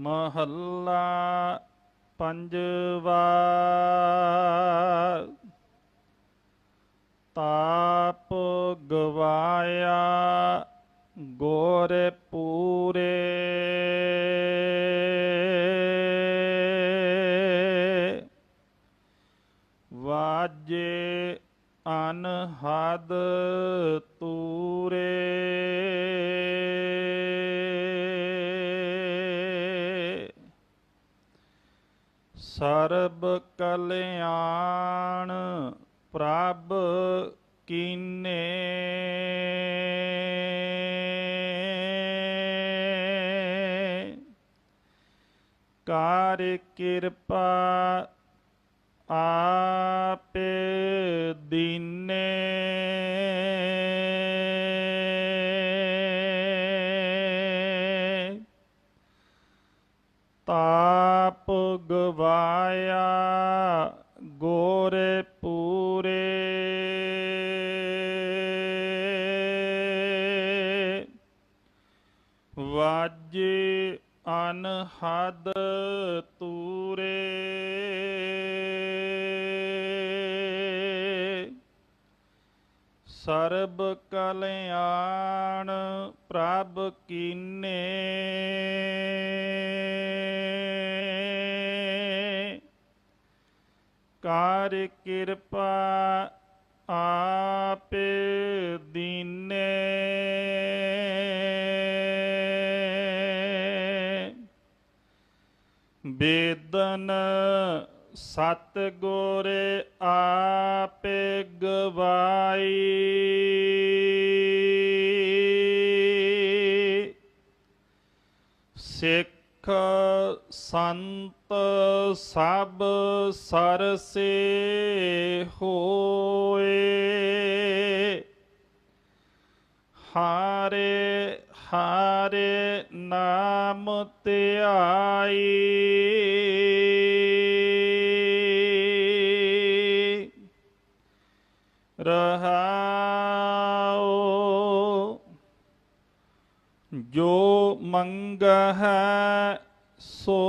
ਮਹੱਲਾ ਪੰਜਵਾ ਤਾਪ ਗਵਾਇਆ ਗੋਰੇ ਪੂਰੇ। ਵਾਜੇ ਅਨਹਦ ਤੂਰੇ। ਸਰਬ ਕਲਿਆਣ ਪ੍ਰਭ ਕੀਨੇ। ਕਾਰ ਕਿਰਪਾ ਆਪੇ ਤਾਪ ਗਵਾਇਆ ਗੋਰੇ ਪੂਰੇ। ਵਾਜੇ ਅਨਹਦ ਤੂਰੇ। ਸਰਬ ਕਲਿਆਣ ਪ੍ਰਭ ਕੀਨੇ। ਕਾਰ ਕਿਰਪਾ ਆਪੇ ਦੀਨੇ। ਬੇਦਨ ਸਤ ਗੋਰੇ ਆਪੇ ਗਵਾਈ। ਸਿੱਖ ਸੰਤ ਸਭ ਸਰਸੇ ਹੋਏ। ਹਾਰੇ ਹਾਰੇ ਨਾਮ ਧਿਆਈ ਰਹਾਉ ਜੋ ਮੰਗ ਸੋ